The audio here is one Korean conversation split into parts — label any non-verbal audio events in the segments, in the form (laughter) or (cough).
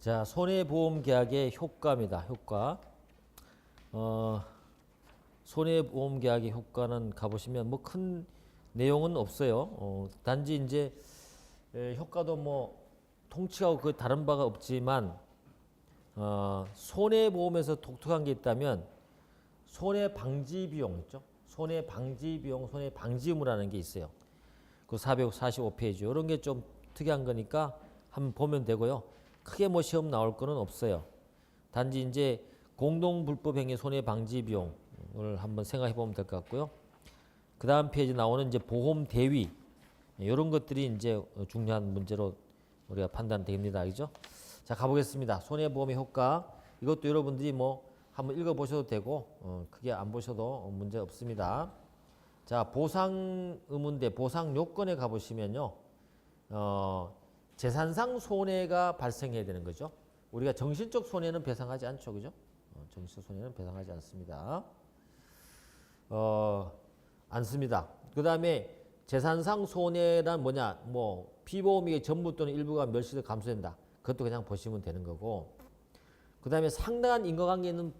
자, 손해보험 계약의 효과입니다. 효과. 어, 손해보험 계약의 효과는 가보시면 뭐 큰 내용은 없어요. 어, 단지 이제 에, 효과도 뭐 통치하고 그 다른 바가 없지만 어, 손해보험에서 독특한 게 있다면 손해 방지 비용 있죠. 손해 방지 비용, 손해 방지 의무라는 게 있어요. 그 445페이지 이런 게 좀 특이한 거니까 한번 보면 되고요. 크게 뭐 시험 나올 거는 없어요. 단지 이제 공동 불법 행위 손해 방지 비용을 한번 생각해 보면 될 것 같고요. 그 다음 페이지 나오는 이제 보험 대위 이런 것들이 이제 중요한 문제로 우리가 판단됩니다. 그죠? 자 가보겠습니다. 손해보험의 효과 이것도 여러분들이 뭐 한번 읽어보셔도 되고 어, 크게 안 보셔도 문제 없습니다. 자 보상 의무인데 보상 요건에 가보시면요. 어, 재산상 손해가 발생해야 되는 거죠. 우리가 정신적 손해는 배상하지 않죠. 그죠? 어, 정신적 손해는 배상하지 않습니다. 어, 않습니다. 그 다음에 재산상 손해란 뭐냐, 뭐, 피보험이 전부 또는 일부가 멸시돼 감소된다. 그것도 그냥 보시면 되는 거고. 그 다음에 상당한 인과관계 있는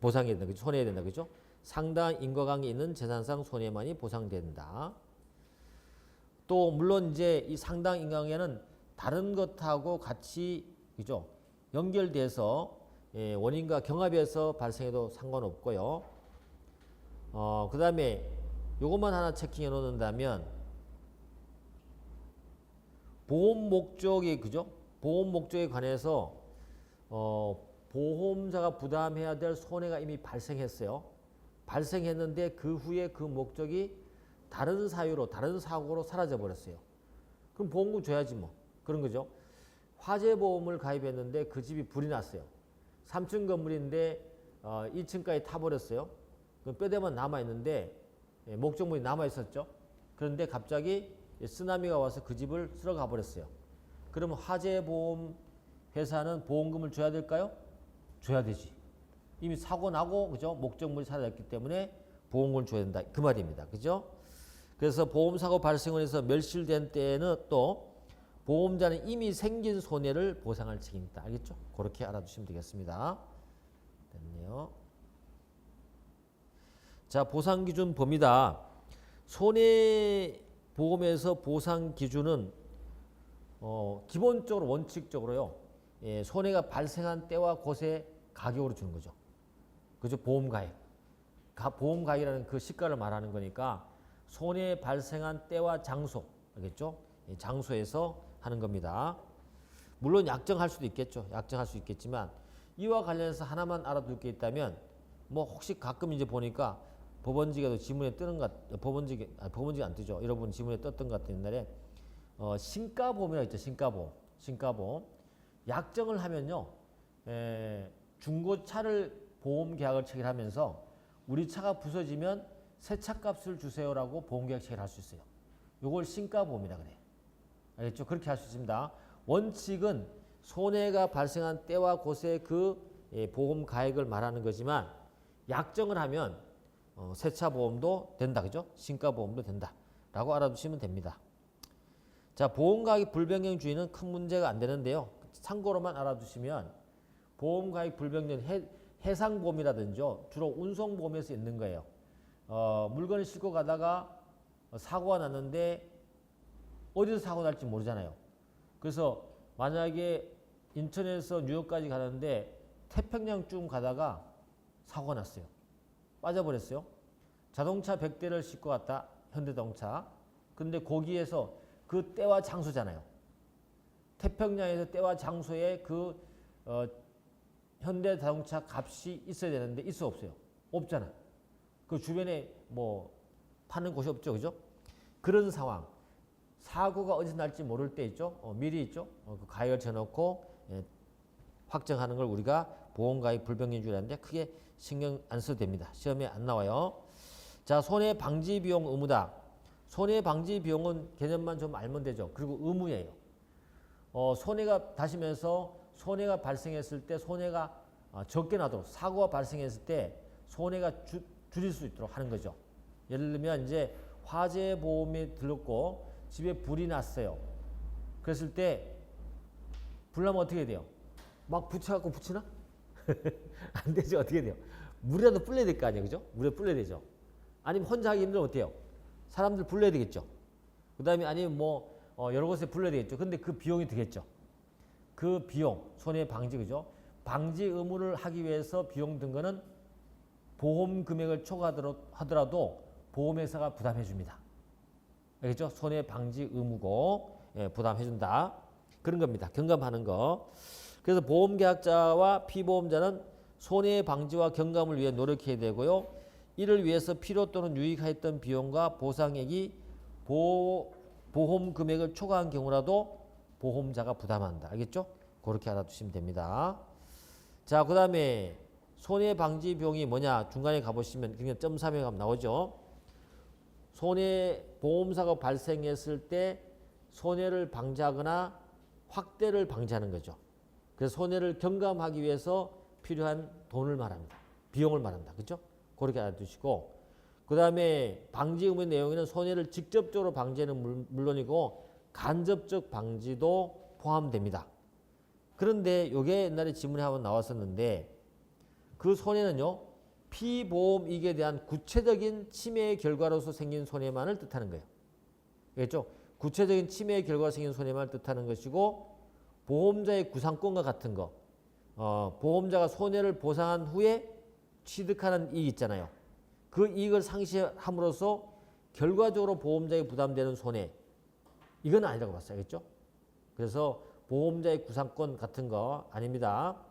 보상이 된다. 그죠? 손해야 된다. 그죠? 상당한 인과관계 있는 재산상 손해만이 보상된다. 또, 물론 이제 이 상당 인과관계는 다른 것하고 같이, 그죠? 연결돼서 예, 원인과 경합해서 발생해도 상관없고요. 어, 그 다음에 요것만 하나 체킹해 놓는다면 보험 목적이 그죠? 보험 목적에 관해서 어, 보험자가 부담해야 될 손해가 이미 발생했어요. 발생했는데 그 후에 그 목적이 다른 사유로 다른 사고로 사라져 버렸어요. 그럼 보험금 줘야지 뭐 그런 거죠. 화재 보험을 가입했는데 그 집이 불이 났어요. 3층 건물인데 어, 2층까지 타버렸어요. 그 뼈대만 남아 있는데 예, 목적물이 남아 있었죠. 그런데 갑자기 쓰나미가 와서 그 집을 쓸어가 버렸어요. 그러면 화재 보험 회사는 보험금을 줘야 될까요? 줘야 되지. 이미 사고 나고 그죠? 목적물이 사라졌기 때문에 보험금을 줘야 된다. 그 말입니다. 그죠? 그래서 보험 사고 발생을 해서 멸실된 때에는 또 보험자는 이미 생긴 손해를 보상할 책임이 있다. 알겠죠? 그렇게 알아두시면 되겠습니다. 됐네요. 자, 보상 기준 봅니다. 손해보험에서 보상 기준은 어, 기본적으로 원칙적으로요. 예, 손해가 발생한 때와 곳의 가격으로 주는 거죠. 그죠? 보험가액. 가, 보험가액이라는 그 시가를 말하는 거니까 손해 발생한 때와 장소, 알겠죠? 예, 장소에서 하는 겁니다. 물론 약정할 수도 있겠죠. 약정할 수 있겠지만 이와 관련해서 하나만 알아둘 게 있다면 뭐 혹시 가끔 이제 보니까 법원직에도 지문에 뜨는 것, 법원직에, 아, 법원직에 안 뜨죠. 여러분 지문에 떴던 것 같은 옛날에 어, 신가보험이라고 있죠. 신가보험. 신가보험. 약정을 하면요. 에, 중고차를 보험 계약을 체결하면서 우리 차가 부서지면 새 차값을 주세요라고 보험 계약 체결할 수 있어요. 요걸 신가보험이라 그래. 알겠죠? 그렇게 할 수 있습니다. 원칙은 손해가 발생한 때와 곳의 그 예, 보험 가액을 말하는 거지만 약정을 하면 어, 세차 보험도 된다. 그죠? 신가 보험도 된다. 라고 알아두시면 됩니다. 자, 보험 가액 불변경 주의는 큰 문제가 안 되는데요. 참고로만 알아두시면 보험 가액 불변경 해, 해상보험이라든지 주로 운송보험에서 있는 거예요. 어, 물건을 싣고 가다가 사고가 났는데 어디서 사고 날지 모르잖아요. 그래서 만약에 인천에서 뉴욕까지 가는데 태평양 쭉 가다가 사고가 났어요. 빠져버렸어요. 자동차 100대를 싣고 갔다. 현대자동차. 근데 거기에서 그 때와 장소잖아요. 태평양에서 때와 장소에 그 어, 현대자동차 값이 있어야 되는데 있어 없어요? 없잖아. 그 주변에 뭐 파는 곳이 없죠. 그죠? 그런 상황. 사고가 어디서 날지 모를 때 있죠. 어, 미리 있죠. 어, 그 가액을 쳐놓고 예, 확정하는 걸 우리가 보험가입 불병인주라는데 크게 신경 안 써도 됩니다. 시험에 안 나와요. 자, 손해 방지 비용 의무다. 손해 방지 비용은 개념만 좀 알면 되죠. 그리고 의무예요. 어, 손해가 다시면서 손해가 발생했을 때 손해가 어, 적게 나도록 사고가 발생했을 때 손해가 주, 줄일 수 있도록 하는 거죠. 예를 들면 이제 화재 보험이 들었고 집에 불이 났어요. 그랬을 때 불나면 어떻게 돼요? 막 붙여갖고 붙이나? (laughs) 안 되죠. 어떻게 돼요? 물이라도 불려야 될 거 아니에요. 그죠? 물에 불려야 되죠. 아니면 혼자 하기 힘들면 어때요? 사람들 불러야 되겠죠. 그 다음에 아니면 뭐 어, 여러 곳에 불러야 되겠죠. 근데 그 비용이 들겠죠. 그 비용, 손해 방지, 그죠? 방지 의무를 하기 위해서 비용 든 거는 보험 금액을 초과하더라도 보험회사가 부담해 줍니다. 알겠죠? 손해 방지 의무고 예, 부담해 준다. 그런 겁니다. 경감하는 거. 그래서 보험 계약자와 피보험자는 손해 방지와 경감을 위해 노력해야 되고요. 이를 위해서 필요 또는 유익하였던 비용과 보상액이 보, 보험 금액을 초과한 경우라도 보험자가 부담한다. 알겠죠? 그렇게 알아두시면 됩니다. 자, 그 다음에 손해 방지 비용이 뭐냐? 중간에 가보시면 그냥 점 3에 가면 나오죠. 손해 보험사가 발생했을 때 손해를 방지하거나 확대를 방지하는 거죠. 그래서 손해를 경감하기 위해서 필요한 돈을 말합니다. 비용을 말한다. 그죠? 그렇게 알아두시고 그 다음에 방지 의무 내용에는 손해를 직접적으로 방지하는 물- 물론이고 간접적 방지도 포함됩니다. 그런데 이게 옛날에 지문에 한번 나왔었는데 그 손해는요 피보험이익에 대한 구체적인 침해의 결과로서 생긴 손해만을 뜻하는 거예요. 알겠죠? 구체적인 침해의 결과로 생긴 손해만을 뜻하는 것이고 보험자의 구상권과 같은 거, 어, 보험자가 손해를 보상한 후에 취득하는 이익 있잖아요. 그 이익을 상실함으로써 결과적으로 보험자에 부담되는 손해, 이건 아니라고 봤어요. 알겠죠? 그래서 보험자의 구상권 같은 거 아닙니다.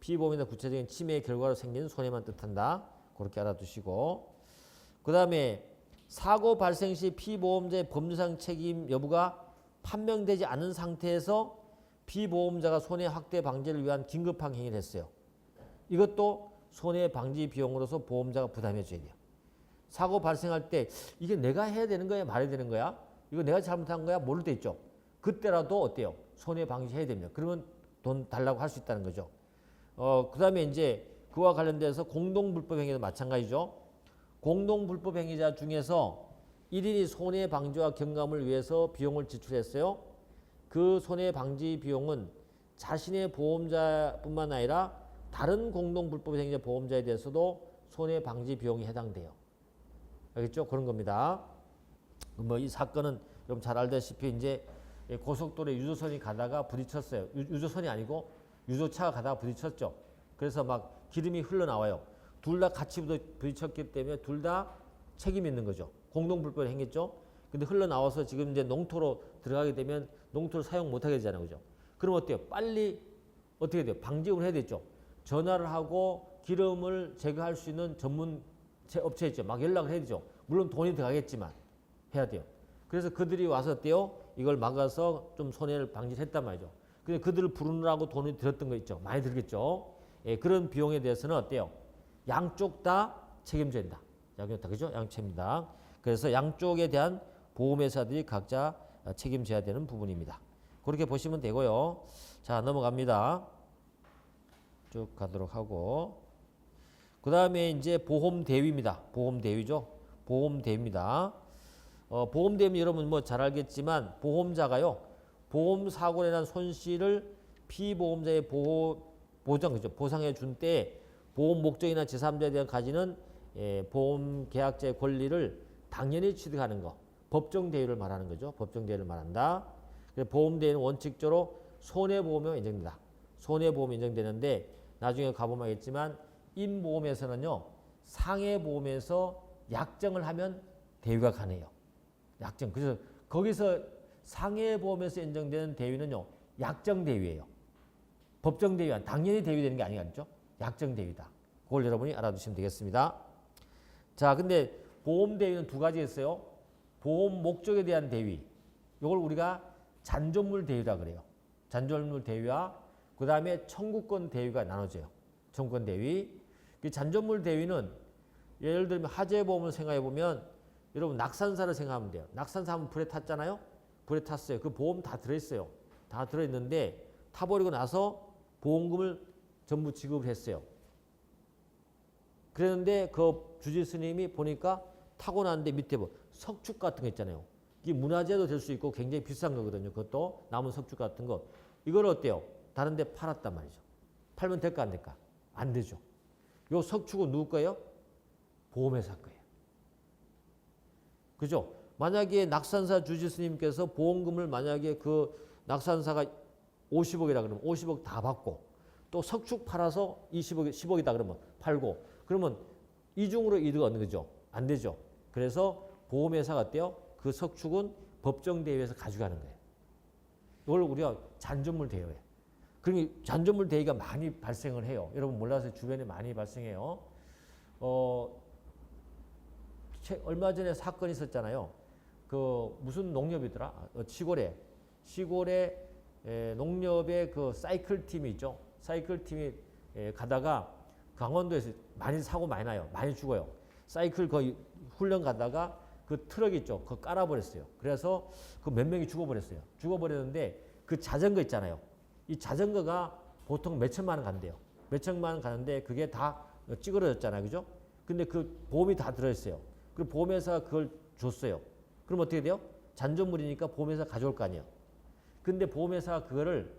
피보험이나 구체적인 침해의 결과로 생긴 손해만 뜻한다. 그렇게 알아두시고 그 다음에 사고 발생 시 피보험자의 법률상 책임 여부가 판명되지 않은 상태에서 피보험자가 손해 확대 방지를 위한 긴급한 행위를 했어요. 이것도 손해 방지 비용으로서 보험자가 부담해 줘야 돼요. 사고 발생할 때 이게 내가 해야 되는 거야 말해야 되는 거야 이거 내가 잘못한 거야 모를 때 있죠. 그때라도 어때요? 손해 방지해야 됩니다. 그러면 돈 달라고 할 수 있다는 거죠. 어, 그 다음에 이제 그와 관련돼서 공동불법행위도 마찬가지죠. 공동불법행위자 중에서 1인이 손해 방지와 경감을 위해서 비용을 지출했어요. 그 손해 방지 비용은 자신의 보험자뿐만 아니라 다른 공동불법행위자 보험자에 대해서도 손해 방지 비용이 해당돼요. 알겠죠? 그런 겁니다. 뭐 이 사건은 여러분 잘 알다시피 이제 고속도로에 유조선이 가다가 부딪혔어요. 유, 유조선이 아니고 유조차가 가다가 부딪혔죠. 그래서 막 기름이 흘러나와요. 둘 다 같이 부딪- 부딪혔기 때문에 둘 다 책임 있는 거죠. 공동불법을 행했죠. 근데 흘러나와서 지금 이제 농토로 들어가게 되면 농토를 사용 못하게 되잖아요. 그죠? 그럼 어때요? 빨리 어떻게 돼요? 방지를 해야 되죠. 전화를 하고 기름을 제거할 수 있는 전문 제 업체 있죠. 막 연락을 해야 되죠. 물론 돈이 들어가겠지만 해야 돼요. 그래서 그들이 와서 어때요? 이걸 막아서 좀 손해를 방지했단 말이죠. 근데 그들을 부르느라고 돈이 들었던 거 있죠. 많이 들겠죠. 예, 그런 비용에 대해서는 어때요? 양쪽 다 책임져야 된다. 양쪽 다 그죠? 양책입니다. 그래서 양쪽에 대한 보험회사들이 각자 어, 책임져야 되는 부분입니다. 그렇게 보시면 되고요. 자 넘어갑니다. 쭉 가도록 하고 그 다음에 이제 보험 대위입니다. 보험 대위죠. 보험 대위입니다. 어, 보험 대위 여러분 뭐 잘 알겠지만 보험자가요 보험 사고로 인한 손실을 피보험자의 보호 보장 그죠 보상해 준 때 보험 목적이나 제3자에 대한 가지는 예, 보험 계약자의 권리를 당연히 취득하는 거 법정 대위를 말하는 거죠. 법정 대위를 말한다. 그래서 보험 대위는 원칙적으로 손해보험에 인정된다. 손해보험 인정되는데 나중에 가보면 알겠지만 임보험에서는요 상해보험에서 약정을 하면 대위가 가능해요. 약정. 그래서 거기서 상해보험에서 인정되는 대위는요 약정 대위예요. 법정 대위와 당연히 대위되는 게 아니겠죠. 약정 대위다. 그걸 여러분이 알아두시면 되겠습니다. 자, 근데 보험 대위는 두 가지 있어요. 보험 목적에 대한 대위. 이걸 우리가 잔존물 대위라 그래요. 잔존물 대위와 그 다음에 청구권 대위가 나눠져요. 청구권 대위. 그 잔존물 대위는 예를 들면 화재 보험을 생각해 보면 여러분 낙산사를 생각하면 돼요. 낙산사 하면 불에 탔잖아요. 불에 탔어요. 그 보험 다 들어있어요. 다 들어있는데 타버리고 나서 보험금을 전부 지급을 했어요. 그랬는데 그 주지 스님이 보니까 타고 났는데 밑에 뭐 석축 같은 거 있잖아요. 이게 문화재도 될 수 있고 굉장히 비싼 거거든요. 그것도 남은 석축 같은 거. 이걸 어때요? 다른 데 팔았단 말이죠. 팔면 될까 안 될까? 안 되죠. 요 석축은 누구 거예요? 보험회사 거예요. 그죠? 만약에 낙산사 주지스님께서 보험금을 만약에 그 낙산사가 50억이라 그러면 50억 다 받고 또 석축 팔아서 20억, 10억이다 그러면 팔고 그러면 이중으로 이득 얻는 거죠. 안 되죠. 그래서 보험회사가 어때요? 그 석축은 법정 대위에서 가져가는 거예요. 이걸 우리가 잔존물 대여해. 그러니 잔존물 대위가 많이 발생을 해요. 여러분 몰라서 주변에 많이 발생해요. 어, 최- 얼마 전에 사건이 있었잖아요. 그 무슨 농협이더라? 어, 시골에 시골에 에, 농협의 그 사이클 팀이 있죠. 사이클 팀이 에, 가다가 강원도에서 많이 사고 많이 나요. 많이 죽어요. 사이클 거의 훈련 가다가 그 트럭 있죠. 그거 깔아버렸어요. 그래서 그 몇 명이 죽어버렸어요. 죽어버렸는데 그 자전거 있잖아요. 이 자전거가 보통 몇 천만 원 간대요. 몇 천만 원 가는데 그게 다 찌그러졌잖아요. 그죠? 근데 그 보험이 다 들어있어요. 그리고 보험회사가 그걸 줬어요. 그럼 어떻게 돼요? 잔존물이니까 보험회사 가져올 거 아니에요. 근데 보험회사가 그거를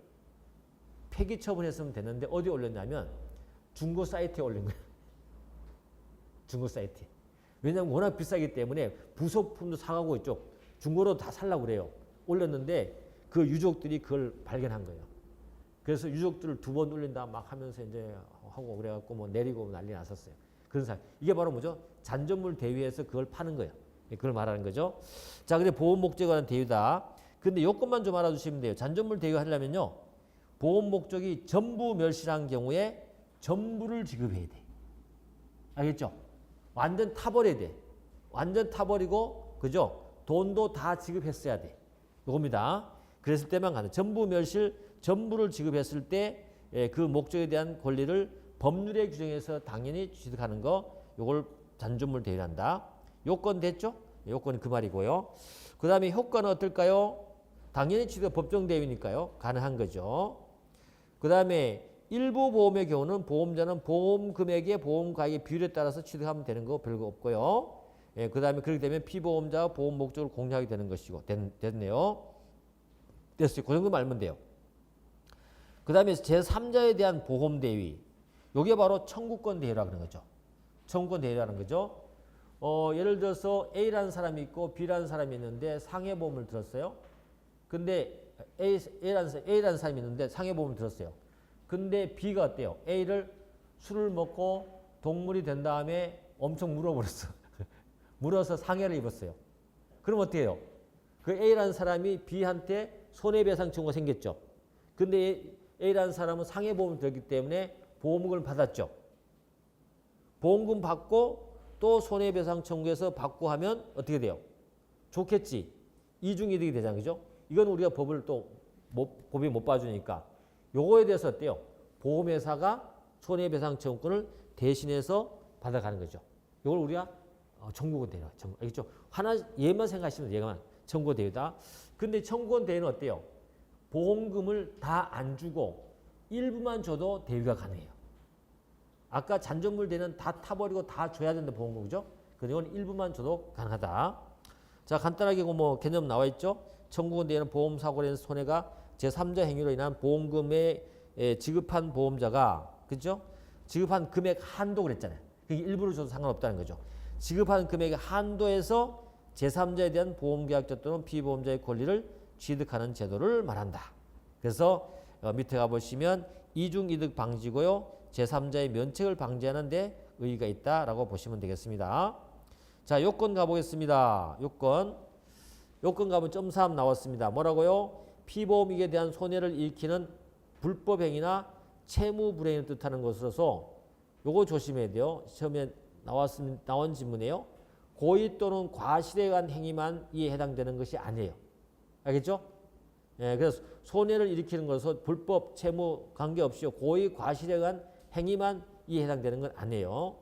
폐기 처분했으면 됐는데 어디 올렸냐면 중고 사이트에 올린 거예요. (laughs) 중고 사이트. 왜냐하면 워낙 비싸기 때문에 부속품도 사가고 있죠. 중고로 다 살라고 그래요. 올렸는데 그 유족들이 그걸 발견한 거예요. 그래서 유족들을 두 번 올린다 막 하면서 이제 하고 그래갖고 뭐 내리고 난리 났었어요. 그런 사 이게 바로 뭐죠? 잔존물 대위에서 그걸 파는 거예요. 예, 그걸 말하는 거죠. 자, 근데 보험 목적에 관한 대위다. 근데 요것만 좀 알아두시면 돼요. 잔존물 대위 하려면요. 보험 목적이 전부 멸실한 경우에 전부를 지급해야 돼. 알겠죠? 완전 타버려야 돼. 완전 타버리고, 그죠? 돈도 다 지급했어야 돼. 요겁니다. 그랬을 때만 가능. 전부 멸실, 전부를 지급했을 때 그 목적에 대한 권리를 법률에 규정해서 당연히 취득하는 거, 요걸 잔존물 대위한다. 요건 됐죠? 요건이 그 말이고요. 그 다음에 효과는 어떨까요? 당연히 취득 법정 대위니까요. 가능한 거죠. 그 다음에 일부 보험의 경우는 보험자는 보험 금액의 보험 가액의 비율에 따라서 취득하면 되는 거 별거 없고요. 예, 그 다음에 그렇게 되면 피보험자와 보험 목적을 공유하게 되는 것이고 됐, 됐네요. 됐어요. 그 정도 말면 돼요. 그 다음에 제3자에 대한 보험 대위. 요게 바로 청구권 대위라고 하는 거죠. 청구권 대위라는 거죠. 어, 예를 들어서 A라는 사람이 있고 B라는 사람이 있는데 상해보험을 들었어요. 근데 A, A라는, 사- A라는 사람이 있는데 상해보험을 들었어요. 근데 B가 어때요? A를 술을 먹고 동물이 된 다음에 엄청 물어버렸어. (laughs) 물어서 상해를 입었어요. 그럼 어떻게 해요? 그 A라는 사람이 B한테 손해배상 청구가 생겼죠. 근데 A라는 사람은 상해보험을 들었기 때문에 보험금을 받았죠. 보험금 받고 또 손해배상 청구해서 받고 하면 어떻게 돼요? 좋겠지. 이중이득이 되잖아요. 그죠? 이건 우리가 법을 또 못, 법이 못 봐주니까 요거에 대해서 어때요? 보험회사가 손해배상 청구권을 대신해서 받아가는 거죠. 요걸 우리가 어, 청구권 대요. 청구. 알겠죠? 하나 얘만 생각하시면. 얘만 청구권 대요다. 근데 청구권 대요는 어때요? 보험금을 다 안 주고 일부만 줘도 대위가 가능해요. 아까 잔존물 대는 다 타버리고 다 줘야 된다 보험금 그죠? 근데 이건 일부만 줘도 가능하다. 자 간단하게 그뭐 개념 나와 있죠. 청구권 대는 보험 사고로 인한 손해가 제3자 행위로 인한 보험금에 에, 지급한 보험자가 그죠? 지급한 금액 한도 그랬잖아요. 그게 일부를 줘도 상관없다는 거죠. 지급한 금액의 한도에서 제3자에 대한 보험계약자 또는 피보험자의 권리를 취득하는 제도를 말한다. 그래서 어, 밑에 가보시면 이중이득 방지고요. 제3자의 면책을 방지하는 데 의의가 있다라고 보시면 되겠습니다. 자, 요건 가보겠습니다. 요건. 요건 가면 점3 나왔습니다. 뭐라고요? 피보험익에 대한 손해를 일으키는 불법 행위나 채무 불행을 뜻하는 것으로서 요거 조심해야 돼요. 시험에 나왔습 나온 질문이에요. 고의 또는 과실에 의한 행위만 이에 해당되는 것이 아니에요. 알겠죠? 예, 그래서 손해를 일으키는 것은 불법 채무 관계없이 고의 과실에 의한 행위만 이에 해당되는 건 아니에요.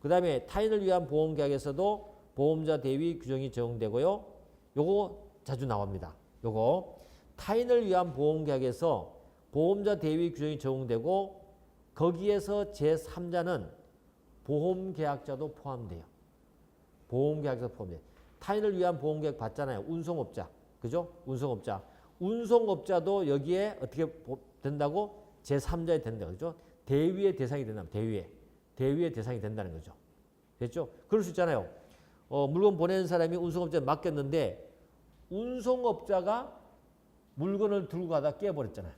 그 다음에 타인을 위한 보험계약에서도 보험자 대위 규정이 적용되고요. 요거 자주 나옵니다. 요거 타인을 위한 보험계약에서 보험자 대위 규정이 적용되고 거기에서 제3자는 보험계약자도 포함돼요. 보험계약자 포함돼요. 타인을 위한 보험계약 받잖아요. 운송업자. 그죠? 운송업자. 운송업자도 여기에 어떻게 보- 된다고 제3자에 된다 그죠? 대위의 대상이 된다. 대위의 대위의 대상이 된다는 거죠. 됐죠? 그럴 수 있잖아요. 어, 물건 보내는 사람이 운송업자에 맡겼는데 운송업자가 물건을 들고 가다 깨버렸잖아요.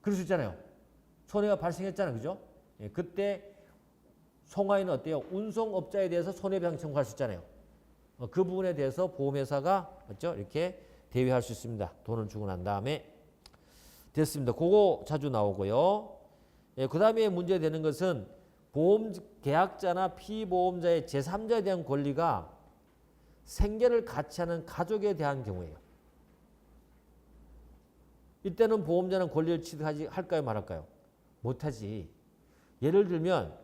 그럴 수 있잖아요. 손해가 발생했잖아요. 그죠? 예, 그때 송화인은 어때요? 운송업자에 대해서 손해배상 청구할 수 있잖아요. 어, 그 부분에 대해서 보험회사가 맞죠? 이렇게 대위할 수 있습니다. 돈을 주고 난 다음에 됐습니다. 그거 자주 나오고요. 예, 그 다음에 문제되는 것은 보험 계약자나 피보험자의 제3자에 대한 권리가 생계를 같이 하는 가족에 대한 경우예요. 이때는 보험자는 권리를 취득하지 할까요 말할까요? 못하지. 예를 들면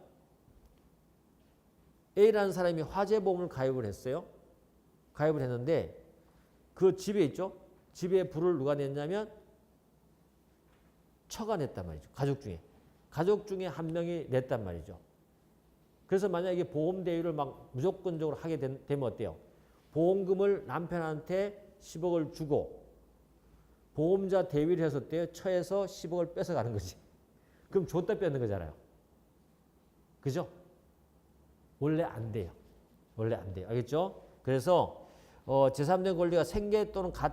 A라는 사람이 화재보험을 가입을 했어요. 가입을 했는데 그 집에 있죠. 집에 불을 누가 냈냐면 처가 냈단 말이죠. 가족 중에. 가족 중에 한 명이 냈단 말이죠. 그래서 만약에 보험 대위를 막 무조건적으로 하게 된- 되면 어때요? 보험금을 남편한테 10억을 주고 보험자 대위를 해서 어때요? 처에서 10억을 뺏어가는 거지. (laughs) 그럼 줬다 뺏는 거잖아요. 그죠? 원래 안 돼요. 원래 안 돼요. 알겠죠? 그래서 어, 제3자 권리가 생계 또는 가,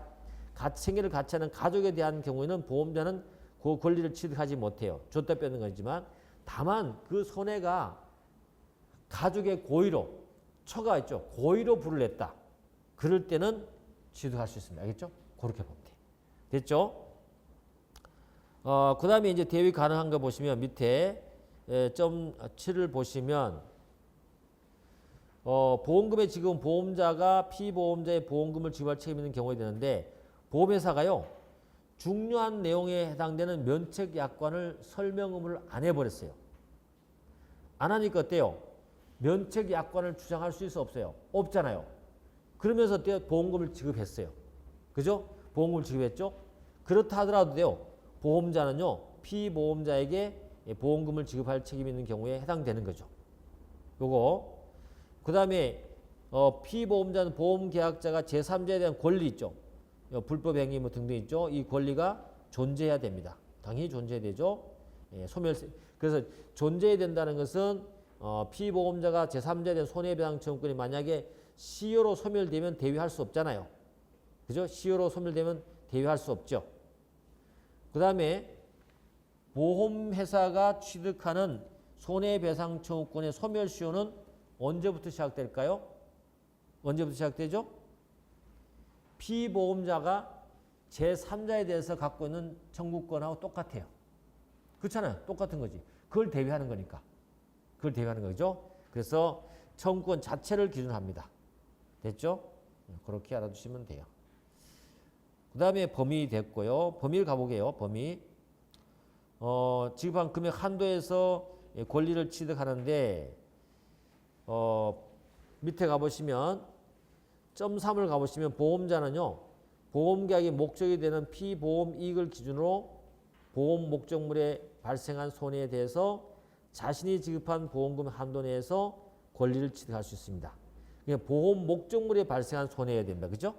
가, 생계를 같이 하는 가족에 대한 경우에는 보험자는 그 권리를 취득하지 못해요. 줬다 뺏는 거지만 다만 그 손해가 가족의 고의로 처가 있죠. 고의로 불을 냈다. 그럴 때는 취득할 수 있습니다. 알겠죠? 그렇게 보면 돼요. 됐죠? 어, 그 다음에 이제 대위 가능한 거 보시면 밑에 에, 점 7을 보시면 어, 보험금의 지금 보험자가 피보험자의 보험금을 지급할 책임 있는 경우에 되는데 보험회사가요 중요한 내용에 해당되는 면책 약관을 설명음을 안 해버렸어요. 안 하니까 어때요? 면책 약관을 주장할 수 있어 없어요? 없잖아요. 그러면서 어때요? 보험금을 지급했어요. 그죠? 보험금을 지급했죠? 그렇다 하더라도 돼요. 보험자는요 피보험자에게 보험금을 지급할 책임이 있는 경우에 해당되는 거죠. 요거 그 다음에 어, 피보험자는 보험계약자가 제3자에 대한 권리 있죠. 어, 불법 행위 뭐 등등 있죠. 이 권리가 존재해야 됩니다. 당연히 존재해야 되죠. 예, 소멸 그래서 존재해야 된다는 것은 어, 피보험자가 제3자에 대한 손해배상 청구권이 만약에 시효로 소멸되면 대위할 수 없잖아요. 그죠? 시효로 소멸되면 대위할 수 없죠. 그 다음에 보험회사가 취득하는 손해배상 청구권의 소멸시효는 언제부터 시작될까요? 언제부터 시작되죠? 피보험자가 제3자에 대해서 갖고 있는 청구권하고 똑같아요. 그렇잖아요. 똑같은 거지. 그걸 대비하는 거니까. 그걸 대비하는 거죠. 그래서 청구권 자체를 기준합니다. 됐죠? 그렇게 알아두시면 돼요. 그 다음에 범위 됐고요. 범위를 가보게요. 범위. 어, 지급한 금액 한도에서 권리를 취득하는데 어, 밑에 가보시면 점 3을 가보시면 보험자는요. 보험계약의 목적이 되는 피보험 이익을 기준으로 보험 목적물에 발생한 손해에 대해서 자신이 지급한 보험금 한도 내에서 권리를 취득할 수 있습니다. 보험 목적물에 발생한 손해야 된다. 그죠?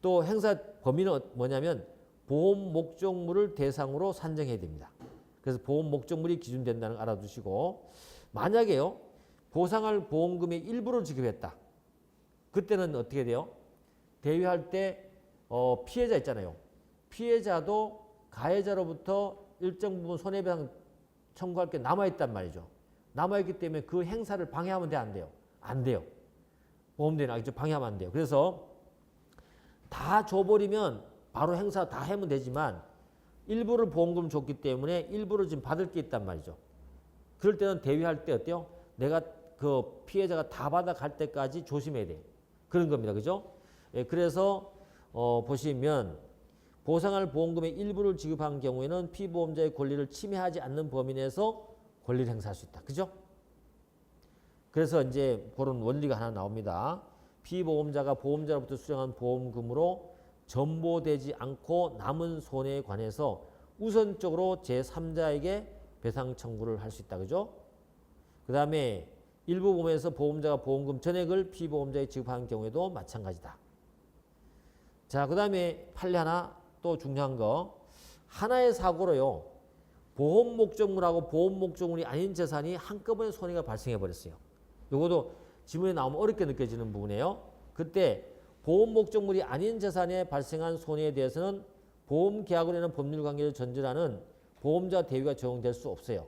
또 행사 범위는 뭐냐면 보험 목적물을 대상으로 산정해야 됩니다. 그래서 보험 목적물이 기준된다는 걸 알아두시고 만약에요. 보상할 보험금의 일부를 지급했다. 그때는 어떻게 돼요? 대위할 때 어, 피해자 있잖아요. 피해자도 가해자로부터 일정 부분 손해배상 청구할 게 남아있단 말이죠. 남아있기 때문에 그 행사를 방해하면 돼? 안 돼요? 안 돼요. 보험대는 알겠죠? 방해하면 안 돼요. 그래서 다 줘버리면 바로 행사 다 하면 되지만 일부를 보험금 줬기 때문에 일부를 지금 받을 게 있단 말이죠. 그럴 때는 대위할 때 어때요? 내가 그 피해자가 다 받아갈 때까지 조심해야 돼. 그런 겁니다. 그죠? 예, 그래서 어, 보시면 보상할 보험금의 일부를 지급한 경우에는 피보험자의 권리를 침해하지 않는 범위 내에서 권리를 행사할 수 있다. 그죠? 그래서 이제 그런 원리가 하나 나옵니다. 피보험자가 보험자로부터 수령한 보험금으로 전보되지 않고 남은 손해에 관해서 우선적으로 제3자에게 배상 청구를 할 수 있다. 그죠? 그 다음에 일부 보험에서 보험자가 보험금 전액을 피보험자에 지급하는 경우에도 마찬가지다. 자, 그 다음에 판례 하나 또 중요한 거. 하나의 사고로요. 보험 목적물하고 보험 목적물이 아닌 재산이 한꺼번에 손해가 발생해 버렸어요. 요것도 지문에 나오면 어렵게 느껴지는 부분이에요. 그때 보험 목적물이 아닌 재산에 발생한 손해에 대해서는 보험 계약으로 인한 법률 관계를 전제하는 보험자 대위가 적용될 수 없어요.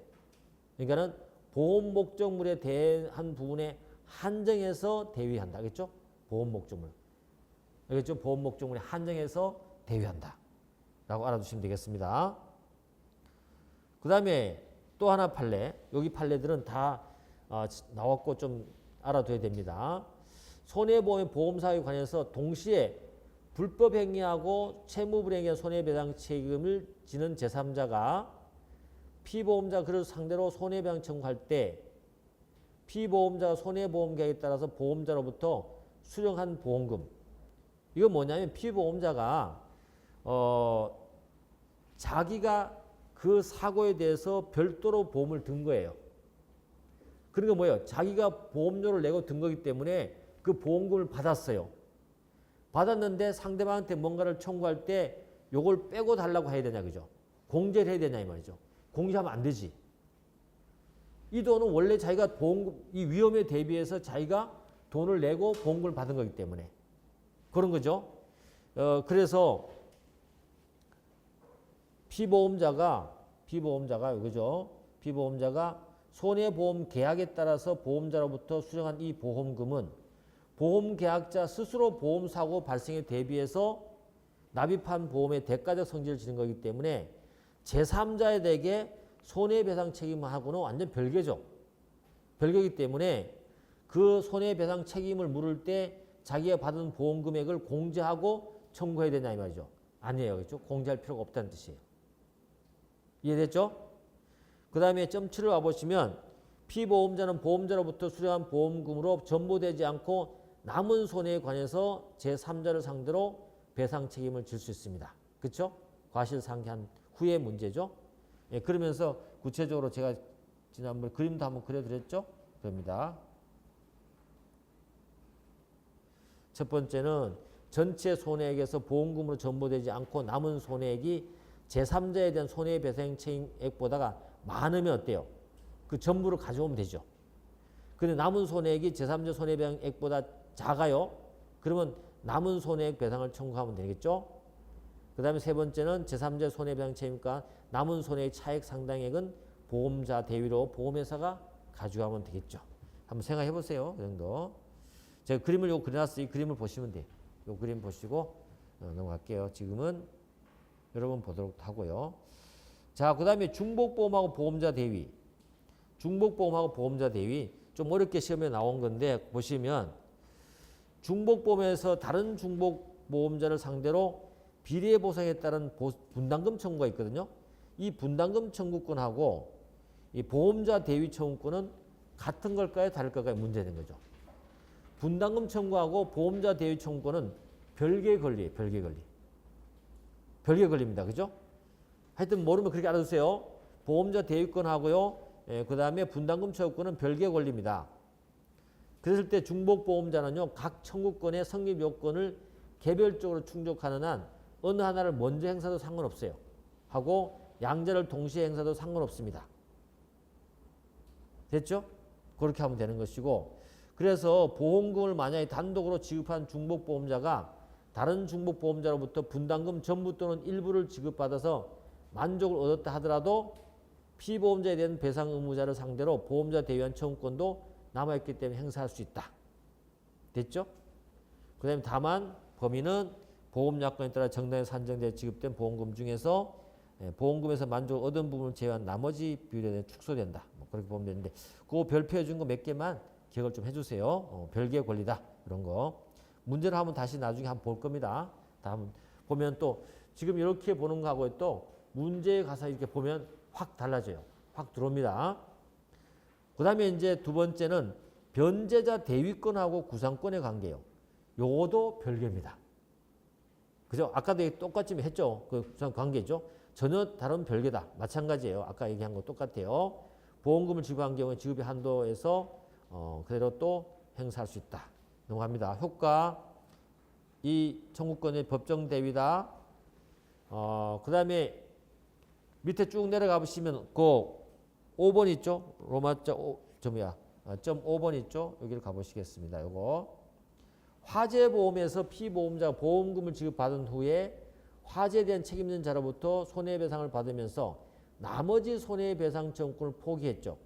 그러니까는 보험 목적물에 대한 부분에 한정해서 대위한다. 알겠죠? 보험 목적물. 알겠죠? 보험 목적물에 한정해서 대위한다. 라고 알아두시면 되겠습니다. 그 다음에 또 하나 판례. 여기 판례들은 다 어, 나왔고 좀 알아둬야 됩니다. 손해보험의 보험사에 관해서 동시에 불법 행위하고 채무불이행에 손해배상 책임을 지는 제3자가 피보험자 그를 상대로 손해배상 청구할 때 피보험자가 손해보험 계획에 따라서 보험자로부터 수령한 보험금 이건 뭐냐면 피보험자가 어 자기가 그 사고에 대해서 별도로 보험을 든 거예요. 그러니까 뭐예요? 자기가 보험료를 내고 든 거기 때문에 그 보험금을 받았어요. 받았는데 상대방한테 뭔가를 청구할 때 요걸 빼고 달라고 해야 되냐 그죠? 공제를 해야 되냐 이 말이죠. 공제하면 안 되지. 이 돈은 원래 자기가 보험금 이 위험에 대비해서 자기가 돈을 내고 보험금을 받은 거기 때문에 그런 거죠. 어 그래서 피보험자가 피보험자가 그죠? 피보험자가 손해보험 계약에 따라서 보험자로부터 수령한 이 보험금은 보험 계약자 스스로 보험 사고 발생에 대비해서 납입한 보험의 대가적 성질을 지닌 거기 때문에 제3자에 대게 손해배상 책임하고는 완전 별개죠. 별개이기 때문에 그 손해배상 책임을 물을 때 자기가 받은 보험 금액을 공제하고 청구해야 되냐 이 말이죠. 아니에요. 그렇죠? 공제할 필요가 없다는 뜻이에요. 이해됐죠? 그 다음에 점 7을 와보시면 피보험자는 보험자로부터 수령한 보험금으로 전부되지 않고 남은 손해에 관해서 제3자를 상대로 배상 책임을 질 수 있습니다. 그렇죠? 과실상계한 후의 문제죠. 예, 그러면서 구체적으로 제가 지난번에 그림도 한번 그려드렸죠? 그럽니다. 첫 번째는 전체 손해액에서 보험금으로 전부되지 않고 남은 손해액이 제3자에 대한 손해배상 책임액보다가 많으면 어때요? 그 전부를 가져오면 되죠. 근데 남은 손해액이 제3자 손해배상액보다 작아요. 그러면 남은 손해액 배상을 청구하면 되겠죠. 그 다음에 세 번째는 제3자 손해배상 책임과 남은 손해액 차액 상당액은 보험자 대위로 보험회사가 가져가면 되겠죠. 한번 생각해 보세요. 그 정도. 제가 그림을 요 그려놨어요. 이 그림을 보시면 돼요. 요 그림 보시고 어, 넘어갈게요. 지금은 여러분 보도록 하고요. 자, 그 다음에 중복보험하고 보험자 대위. 중복보험하고 보험자 대위. 좀 어렵게 시험에 나온 건데 보시면 중복보험에서 다른 중복보험자를 상대로 비례 보상에 따른 분담금 청구가 있거든요. 이 분담금 청구권하고 이 보험자 대위 청구권은 같은 걸까요? 다를 걸까요? 문제된 거죠. 분담금 청구하고 보험자 대위 청구권은 별개 권리예요. 별개 권리. 별개 권리입니다. 그죠? 하여튼 모르면 그렇게 알아두세요. 보험자 대위권하고요. 예, 그 다음에 분담금 청구권은 별개 권리입니다. 그랬을 때 중복보험자는요. 각 청구권의 성립 요건을 개별적으로 충족하는 한 어느 하나를 먼저 행사도 상관없어요. 하고 양자를 동시에 행사도 상관없습니다. 됐죠? 그렇게 하면 되는 것이고 그래서 보험금을 만약에 단독으로 지급한 중복보험자가 다른 중복보험자로부터 분담금 전부 또는 일부를 지급받아서 만족을 얻었다 하더라도 피보험자에 대한 배상 의무자를 상대로 보험자 대위한 청구권도 남아있기 때문에 행사할 수 있다. 됐죠? 그 다음에 다만 범위는 보험 약관에 따라 정당히 산정돼 지급된 보험금 중에서 예, 보험금에서 만족을 얻은 부분을 제외한 나머지 비율에 축소된다. 뭐 그렇게 보면 되는데 그거 별표해 준 거 몇 개만 기억을 좀 해주세요. 어, 별개의 권리다. 그런 거. 문제를 한번 다시 나중에 한번 볼 겁니다. 다음 보면 또 지금 이렇게 보는 거하고 또 문제에 가서 이렇게 보면 확 달라져요. 확 들어옵니다. 그 다음에 이제 두 번째는 변제자 대위권하고 구상권의 관계예요. 요것도 별개입니다. 그죠? 아까도 똑같이 했죠. 그 관계죠. 전혀 다른 별개다. 마찬가지예요. 아까 얘기한 거 똑같아요. 보험금을 지급한 경우에 지급의 한도에서 어, 그대로 또 행사할 수 있다. 넘어갑니다. 효과 이 청구권의 법정 대위다. 어, 그 다음에 밑에 쭉 내려가 보시면 그 5번 있죠? 로마자 5, 저 뭐야? 아, 점 5번 있죠? 여기를 가보시겠습니다. 요거. 화재보험에서 피보험자가 보험금을 지급받은 후에 화재에 대한 책임 있는 자로부터 손해배상을 받으면서 나머지 손해배상 청구권을 포기했죠.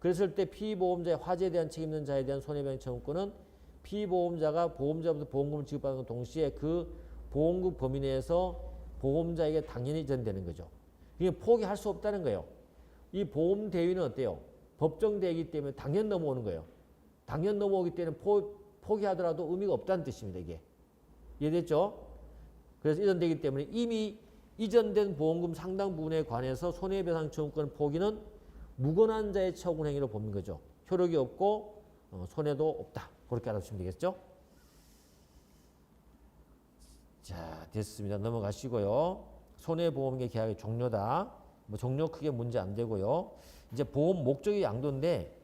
그랬을 때 피보험자의 화재에 대한 책임 있는 자에 대한 손해배상 청구권은 피보험자가 보험자로부터 보험금을 지급받는 동시에 그 보험금 범위 내에서 보험자에게 당연히 전되는 거죠. 이게 포기할 수 없다는 거예요. 이 보험 대위는 어때요? 법정 대위이기 때문에 당연 넘어오는 거예요. 당연 넘어오기 때문에 포, 포기하더라도 의미가 없다는 뜻입니다. 이게 이해됐죠? 그래서 이전되기 때문에 이미 이전된 보험금 상당 부분에 관해서 손해배상 청구권 포기는 무건한 자의 처분 행위로 보는 거죠. 효력이 없고 어, 손해도 없다. 그렇게 알아두시면 되겠죠? 자, 됐습니다. 넘어가시고요. 손해보험계 계약의 종료다. 뭐 종료 크게 문제 안 되고요. 이제 보험 목적이 양도인데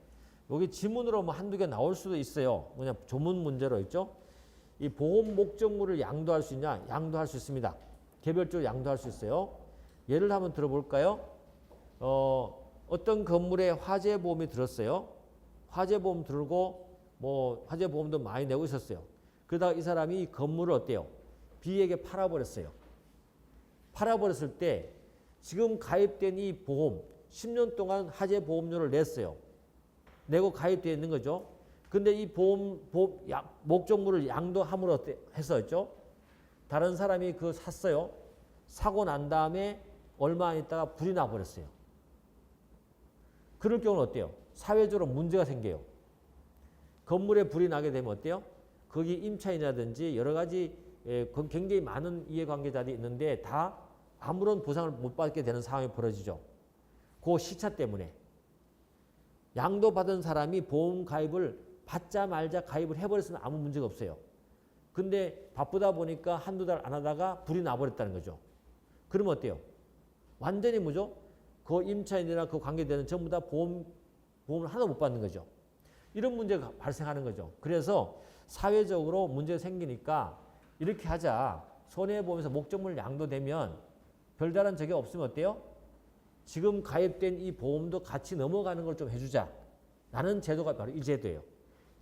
여기 지문으로 뭐 한두 개 나올 수도 있어요. 그냥 조문 문제로 있죠. 이 보험 목적물을 양도할 수 있냐? 양도할 수 있습니다. 개별적으로 양도할 수 있어요. 예를 한번 들어볼까요? 어, 어떤 건물에 화재 보험이 들었어요. 화재 보험 들고 뭐 화재 보험도 많이 내고 있었어요. 그러다가 이 사람이 이 건물을 어때요? B에게 팔아버렸어요. 팔아버렸을 때 지금 가입된 이 보험 10년 동안 화재 보험료를 냈어요. 내고 가입되어 있는 거죠. 근데 이 보험, 보험 야, 목적물을 양도함으로 해서였죠. 다른 사람이 그 샀어요. 사고 난 다음에 얼마 안 있다가 불이 나버렸어요. 그럴 경우는 어때요? 사회적으로 문제가 생겨요. 건물에 불이 나게 되면 어때요? 거기 임차인이라든지 여러 가지 예, 그 굉장히 많은 이해관계자들이 있는데 다 아무런 보상을 못 받게 되는 상황이 벌어지죠. 그 시차 때문에. 양도받은 사람이 보험 가입을 받자 말자 가입을 해버렸으면 아무 문제가 없어요. 근데 바쁘다 보니까 한두 달 안 하다가 불이 나버렸다는 거죠. 그러면 어때요? 완전히 뭐죠? 그 임차인이나 그 관계되는 전부 다 보험, 보험을 하나 못 받는 거죠. 이런 문제가 발생하는 거죠. 그래서 사회적으로 문제가 생기니까 이렇게 하자. 손해보험에서 목적물 양도되면 별다른 적이 없으면 어때요? 지금 가입된 이 보험도 같이 넘어가는 걸 좀 해주자. 라는 제도가 바로 이 제도예요.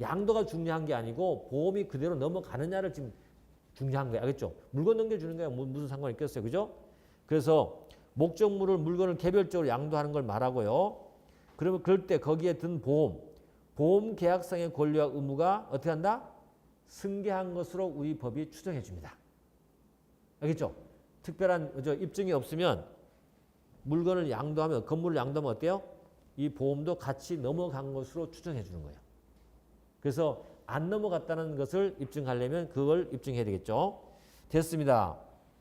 양도가 중요한 게 아니고 보험이 그대로 넘어가느냐를 지금 중요한 거예요. 알겠죠? 물건 넘겨주는 거야 뭐 무슨 상관이 있겠어요. 그죠? 그래서 목적물을 물건을 개별적으로 양도하는 걸 말하고요. 그러면 그럴 때 거기에 든 보험, 보험 계약상의 권리와 의무가 어떻게 한다? 승계한 것으로 우리 법이 추정해 줍니다. 알겠죠? 특별한 저 입증이 없으면 물건을 양도하면 건물을 양도하면 어때요? 이 보험도 같이 넘어간 것으로 추정해 주는 거예요. 그래서 안 넘어갔다는 것을 입증하려면 그걸 입증해야 되겠죠. 됐습니다.